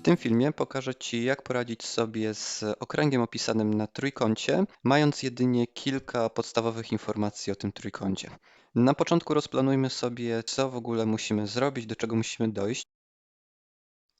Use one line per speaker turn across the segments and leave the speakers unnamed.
W tym filmie pokażę Ci, jak poradzić sobie z okręgiem opisanym na trójkącie, mając jedynie kilka podstawowych informacji o tym trójkącie. Na początku rozplanujmy sobie, co w ogóle musimy zrobić, do czego musimy dojść.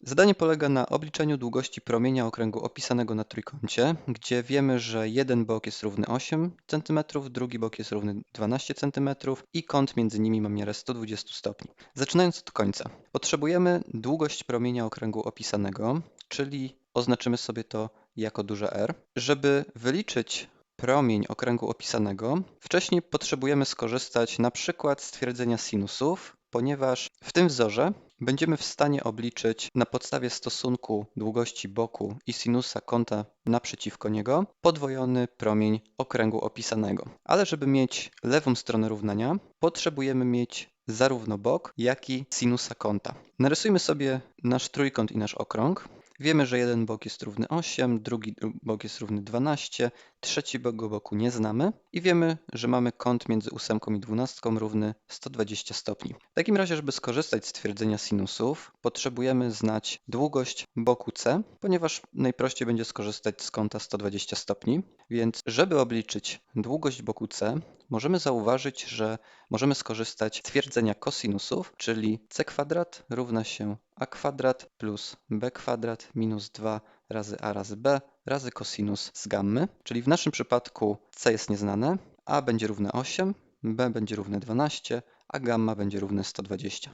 Zadanie polega na obliczeniu długości promienia okręgu opisanego na trójkącie, gdzie wiemy, że jeden bok jest równy 8 cm, drugi bok jest równy 12 cm i kąt między nimi ma miarę 120 stopni. Zaczynając od końca, potrzebujemy długość promienia okręgu opisanego, czyli oznaczymy sobie to jako duże R. Żeby wyliczyć promień okręgu opisanego, wcześniej potrzebujemy skorzystać na przykład z twierdzenia sinusów, ponieważ w tym wzorze będziemy w stanie obliczyć na podstawie stosunku długości boku i sinusa kąta naprzeciwko niego podwojony promień okręgu opisanego. Ale żeby mieć lewą stronę równania, potrzebujemy mieć zarówno bok, jak i sinusa kąta. Narysujmy sobie nasz trójkąt i nasz okrąg. Wiemy, że jeden bok jest równy 8, drugi bok jest równy 12, trzeci bok boku nie znamy i wiemy, że mamy kąt między 8 i 12 równy 120 stopni. W takim razie, żeby skorzystać z twierdzenia sinusów, potrzebujemy znać długość boku C, ponieważ najprościej będzie skorzystać z kąta 120 stopni. Więc żeby obliczyć długość boku C, możemy zauważyć, że możemy skorzystać z twierdzenia kosinusów, czyli c kwadrat równa się a kwadrat plus b kwadrat minus 2 razy a razy b razy kosinus z gammy, czyli w naszym przypadku c jest nieznane, a będzie równe 8, b będzie równe 12, a gamma będzie równe 120.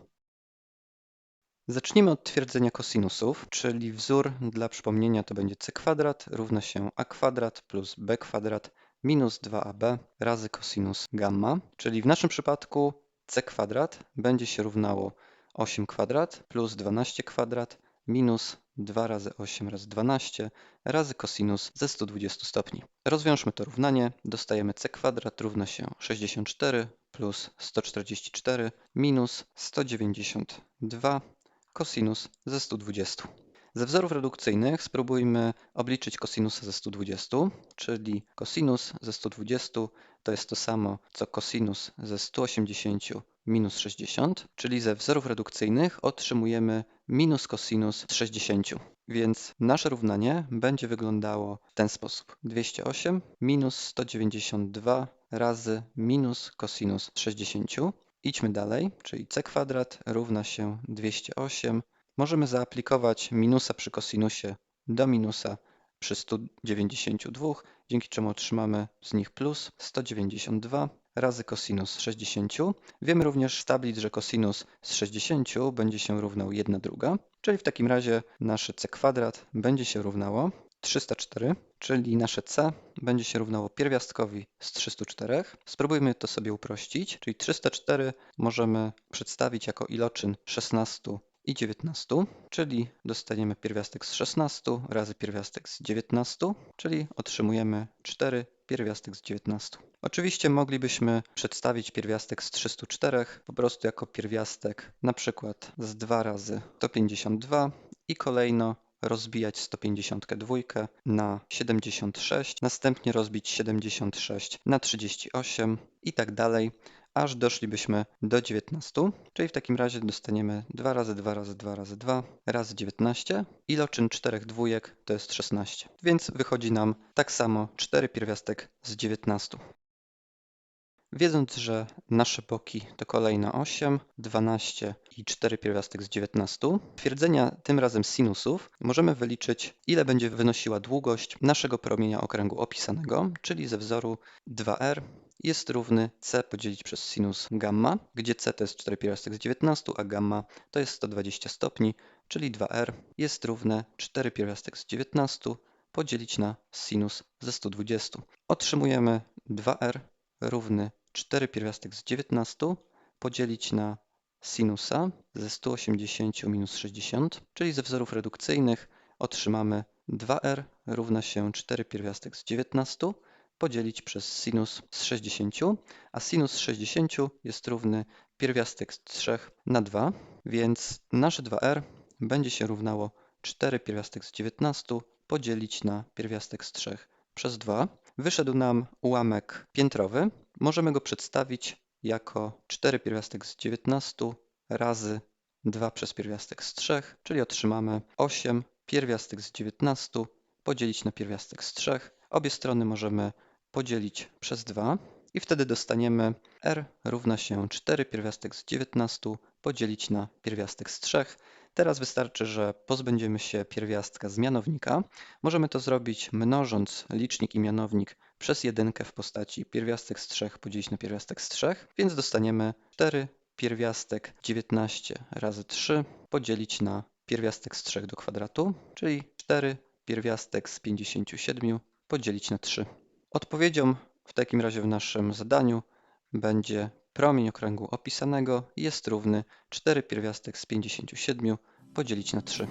Zacznijmy od twierdzenia kosinusów, czyli wzór dla przypomnienia to będzie c kwadrat równa się a kwadrat plus b kwadrat minus 2ab razy kosinus gamma, czyli w naszym przypadku c kwadrat będzie się równało 8 kwadrat plus 12 kwadrat minus 2 razy 8 razy 12 razy kosinus ze 120 stopni. Rozwiążmy to równanie. Dostajemy c kwadrat równa się 64 plus 144 minus 192 kosinus ze 120. Ze wzorów redukcyjnych spróbujmy obliczyć kosinusa ze 120, czyli kosinus ze 120 to jest to samo co kosinus ze 180 minus 60, czyli ze wzorów redukcyjnych otrzymujemy minus kosinus 60. Więc nasze równanie będzie wyglądało w ten sposób. 208 minus 192 razy minus kosinus 60. Idźmy dalej, czyli c kwadrat równa się 208 Możemy zaaplikować minusa przy kosinusie do minusa przy 192, dzięki czemu otrzymamy z nich plus 192 razy kosinus 60. Wiemy również z tablic, że kosinus z 60 będzie się równał 1 druga, czyli w takim razie nasze c kwadrat będzie się równało 304, czyli nasze c będzie się równało pierwiastkowi z 304. Spróbujmy to sobie uprościć, czyli 304 możemy przedstawić jako iloczyn 16 i 19, czyli dostaniemy pierwiastek z 16 razy pierwiastek z 19, czyli otrzymujemy 4 pierwiastek z 19. Oczywiście moglibyśmy przedstawić pierwiastek z 304 po prostu jako pierwiastek na przykład z 2 razy 152 i kolejno rozbijać 152 na 76, następnie rozbić 76 na 38 i tak dalej, aż doszlibyśmy do 19, czyli w takim razie dostaniemy 2 razy 2 razy 2 razy 2 razy 19. Iloczyn czterech dwójek to jest 16, więc wychodzi nam tak samo 4 pierwiastek z 19. Wiedząc, że nasze boki to kolejno 8, 12 i 4 pierwiastek z 19, twierdzenia tym razem sinusów możemy wyliczyć, ile będzie wynosiła długość naszego promienia okręgu opisanego, czyli ze wzoru 2r jest równy c podzielić przez sinus gamma, gdzie c to jest 4 pierwiastek z 19, a gamma to jest 120 stopni, czyli 2r jest równe 4 pierwiastek z 19 podzielić na sinus ze 120. Otrzymujemy 2r równy 4 pierwiastek z 19 podzielić na sinusa ze 180 minus 60, czyli ze wzorów redukcyjnych otrzymamy 2r równa się 4 pierwiastek z 19 podzielić przez sinus z 60, a sinus z 60 jest równy pierwiastek z 3 na 2, więc nasze 2r będzie się równało 4 pierwiastek z 19 podzielić na pierwiastek z 3 przez 2. Wyszedł nam ułamek piętrowy. Możemy go przedstawić jako 4 pierwiastek z 19 razy 2 przez pierwiastek z 3, czyli otrzymamy 8 pierwiastek z 19 podzielić na pierwiastek z 3. Obie strony możemy podzielić przez 2 i wtedy dostaniemy r równa się 4 pierwiastek z 19 podzielić na pierwiastek z 3. Teraz wystarczy, że pozbędziemy się pierwiastka z mianownika. Możemy to zrobić mnożąc licznik i mianownik przez jedynkę w postaci pierwiastek z 3 podzielić na pierwiastek z 3, więc dostaniemy 4 pierwiastek 19 razy 3 podzielić na pierwiastek z 3 do kwadratu, czyli 4 pierwiastek z 57 podzielić na 3. Odpowiedzią w takim razie w naszym zadaniu będzie promień okręgu opisanego jest równy 4 pierwiastek z 57 podzielić na 3.